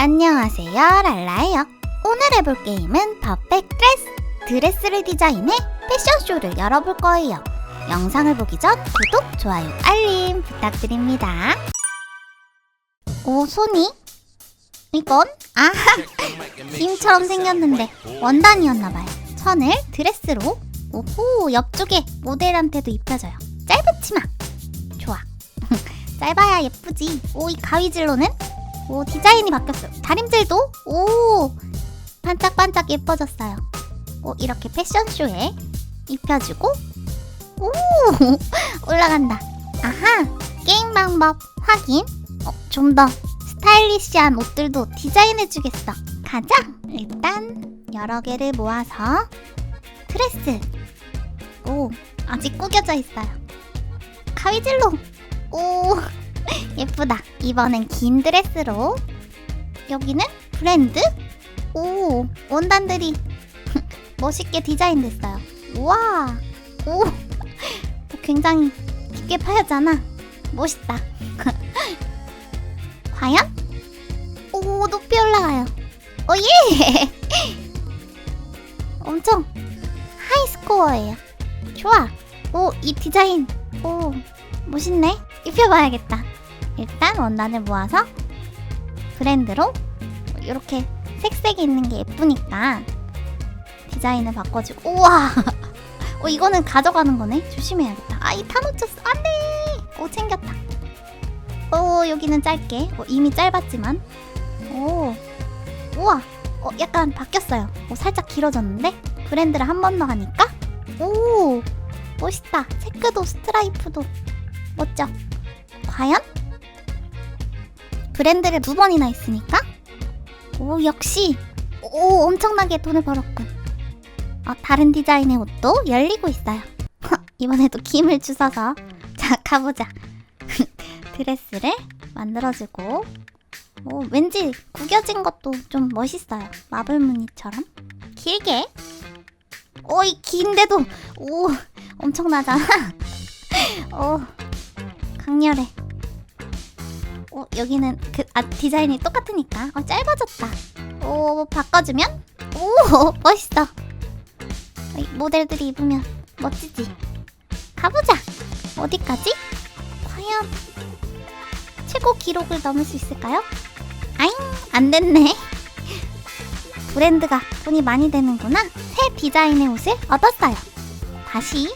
안녕하세요, 랄라예요. 오늘 해볼 게임은 더백 드레스. 드레스를 디자인해 패션쇼를 열어볼 거예요. 영상을 보기 전 구독, 좋아요, 알림 부탁드립니다. 오, 손이? 이건? 아, 짐처럼 생겼는데 원단이었나봐요. 천을 드레스로 오호 옆쪽에 모델한테도 입혀져요. 짧은 치마. 좋아. 짧아야 예쁘지. 오, 이 가위질로는 오 디자인이 바뀌었어요. 다림질도 오 반짝반짝 예뻐졌어요. 오 이렇게 패션쇼에 입혀주고 오 올라간다. 아하 게임 방법 확인. 어, 좀 더 스타일리시한 옷들도 디자인해주겠어. 가자. 일단 여러 개를 모아서 드레스. 오 아직 구겨져 있어요. 가위질로 오 예쁘다. 이번엔 긴 드레스로. 여기는 브랜드? 오, 원단들이 멋있게 디자인됐어요. 우와, 오, 굉장히 깊게 파였잖아. 멋있다. 과연? 오, 높이 올라가요. 오, 예! 엄청 하이 스코어예요. 좋아. 오, 이 디자인. 오, 멋있네. 입혀봐야겠다. 일단 원단을 모아서 브랜드로 이렇게 색색이 있는 게 예쁘니까 디자인을 바꿔주고 우와! 어 이거는 가져가는 거네? 조심해야겠다. 아이다 놓쳤어 안돼! 오 챙겼다. 오 여기는 짧게. 어, 이미 짧았지만. 오 우와! 어 약간 바뀌었어요. 오 살짝 길어졌는데? 브랜드를 한 번 더 하니까? 오 멋있다. 체크도 스트라이프도. 멋져. 과연 브랜드를 두 번이나 했으니까? 오 역시. 오 엄청나게 돈을 벌었군. 어, 다른 디자인의 옷도 열리고 있어요. 이번에도 김을 주워서. 자 가보자. 드레스를 만들어주고. 오 왠지 구겨진 것도 좀 멋있어요. 마블 무늬처럼. 길게. 오이 긴데도. 오 엄청나잖아. 오 강렬해 어, 여기는 그 아, 디자인이 똑같으니까 어, 짧아졌다. 오 바꿔주면 오 멋있어. 이 모델들이 입으면 멋지지. 가보자. 어디까지? 과연 최고 기록을 넘을 수 있을까요? 아잉 안 됐네. 브랜드가 돈이 많이 되는구나. 새 디자인의 옷을 얻었어요. 다시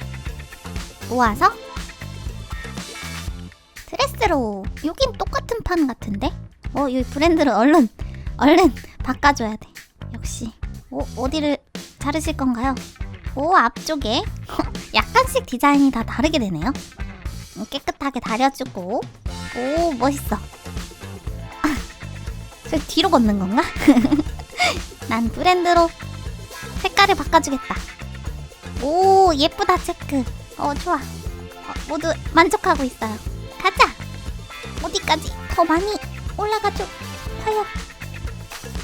모아서 드레스로 여긴 똑같은 판 같은데? 어 여기 브랜드를 얼른 얼른 바꿔줘야 돼. 역시. 오 어디를 자르실 건가요? 오 앞쪽에? 약간씩 디자인이 다 다르게 되네요. 음, 깨끗하게 다려주고. 오 멋있어. 저 뒤로 걷는 건가? 난 브랜드로 색깔을 바꿔주겠다. 오 예쁘다 체크. 어 좋아. 어, 모두 만족하고 있어요. 가자. 어디까지 더 많이 올라가죠. 과연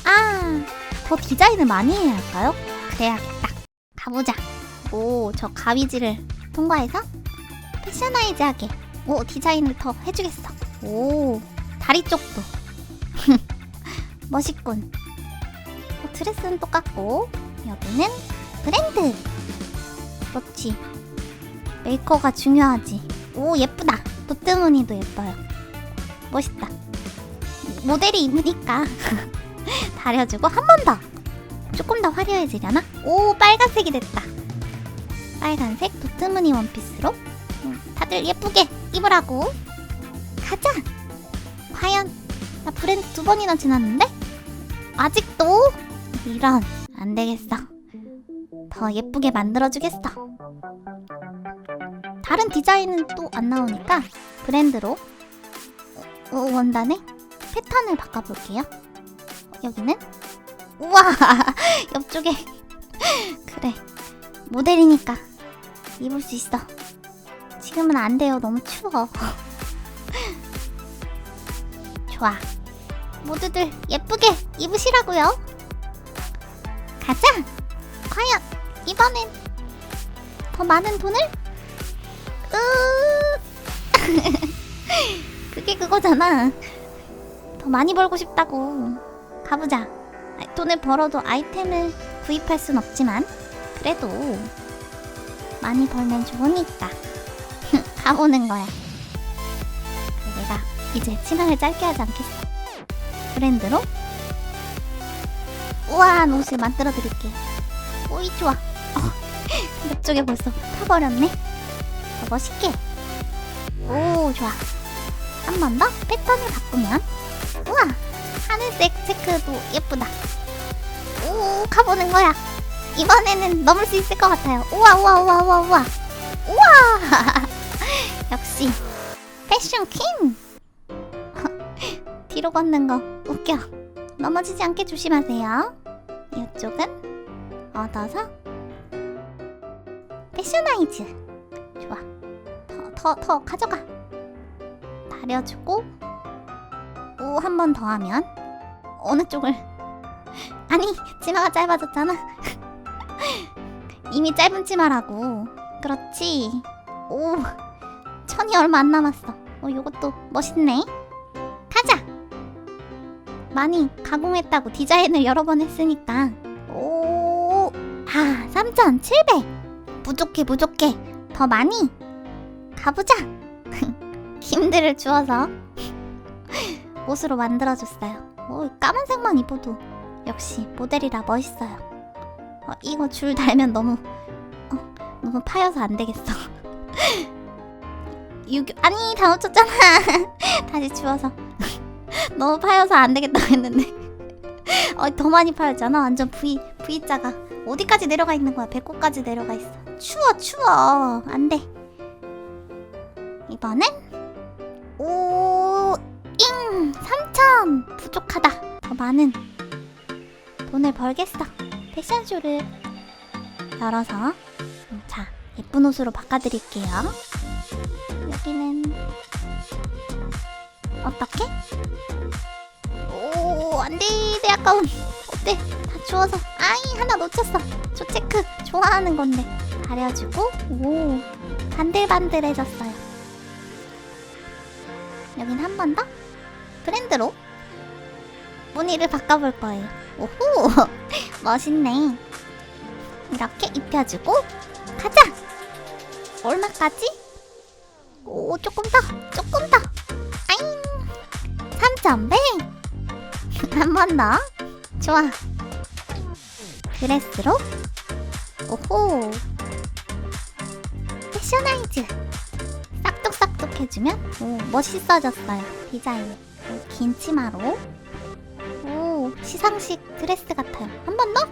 아, 더 디자인을 많이 해야 할까요? 그래야겠다. 가보자. 오, 저 가위질을 통과해서 패셔나이즈하게 오 디자인을 더 해주겠어. 오, 다리 쪽도 멋있군. 어, 드레스는 똑같고 여기는 브랜드. 그렇지. 메이커가 중요하지. 오 예쁘다. 도트무늬도 예뻐요. 멋있다. 모델이 입으니까 다려주고 한 번 더. 조금 더 화려해지려나? 오 빨간색이 됐다. 빨간색 도트무늬 원피스로 음, 다들 예쁘게 입으라고. 가자. 과연 나 브랜드 두 번이나 지났는데 아직도 이런 안 되겠어. 더 예쁘게 만들어주겠어. 다른 디자인은 또 안 나오니까 브랜드로 어, 원단의 패턴을 바꿔볼게요. 여기는 우와 옆쪽에 그래 모델이니까 입을 수 있어. 지금은 안 돼요. 너무 추워. 좋아. 모두들 예쁘게 입으시라고요. 가자. 과연 이번엔 더 많은 돈을 으 그거잖아. 더 많이 벌고 싶다고. 가보자. 아, 돈을 벌어도 아이템을 구입할 순 없지만 그래도 많이 벌면 좋으니까 가보는 거야. 그래, 내가 이제 치마를 짧게 하지 않겠어. 브랜드로 우아한 옷을 만들어 드릴게요. 오이 좋아. 어, 이쪽에 벌써 타버렸네. 더 멋있게. 오 좋아. 한 번 더 패턴을 바꾸면 우와 하늘색 체크도 예쁘다. 오 가보는 거야. 이번에는 넘을 수 있을 것 같아요. 우와 우와 우와 우와 우와 우와 역시 패션 퀸. 뒤로 걷는 거 웃겨. 넘어지지 않게 조심하세요. 이쪽은 얻어서 패셔나이즈. 좋아. 더 더 더 가져가. 다려주고 오 한 번 더 하면 어느 쪽을 아니 치마가 짧아졌잖아. 이미 짧은 치마라고. 그렇지. 오 천이 얼마 안 남았어. 어 요것도 멋있네. 가자. 많이 가공했다고 디자인을 여러 번 했으니까 오, 아, 3,700 부족해 부족해 더 많이 가보자 힘들을 주어서 옷으로 만들어줬어요. 오, 까만색만 입어도 역시 모델이라 멋있어요. 어, 이거 줄 달면 너무 어, 너무 파여서 안 되겠어. 유교 아니 다 놓쳤잖아. 다시 주워서. 너무 파여서 안 되겠다고 했는데. 어, 더 많이 파였잖아. 완전 V V자가. 어디까지 내려가 있는 거야? 배꼽까지 내려가 있어. 추워 추워. 안 돼. 이번엔 오 잉! 3천! 부족하다. 더 많은 돈을 벌겠어. 패션쇼를 열어서. 음, 자 예쁜 옷으로 바꿔드릴게요. 여기는 어떻게? 오 안 돼. 내 아까운 어때 다 주워서. 아이 하나 놓쳤어. 저 체크 좋아하는 건데. 가려주고. 오 반들반들해졌어요 여긴 한 번 더 브랜드로 무늬를 바꿔볼 거예요 오호 멋있네 이렇게 입혀주고 가자 얼마까지? 오 조금 더 조금 더 아잉 3,100 한 번 더. 좋아. 드레스로. 오호. 패셔나이즈. 싹둑싹둑 해주면 오 멋있어졌어요. 디자인. 오, 긴 치마로. 오 시상식 드레스 같아요. 한 번 더.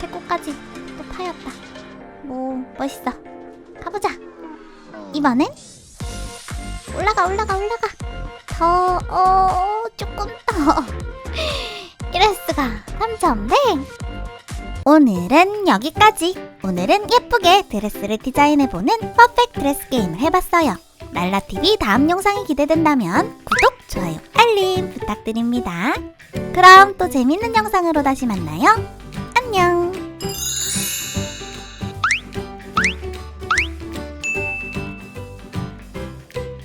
배꼽까지 또 파였다. 오 멋있어. 가보자. 이번엔 올라가 올라가 올라가 더, 어, 조금 더. 드레스가 3,100. 오늘은 여기까지. 오늘은 예쁘게 드레스를 디자인해보는 퍼펙트 드레스 게임을 해봤어요. 랄라TV 다음 영상이 기대된다면 구독, 좋아요, 알림 부탁드립니다. 그럼 또 재밌는 영상으로 다시 만나요. 안녕!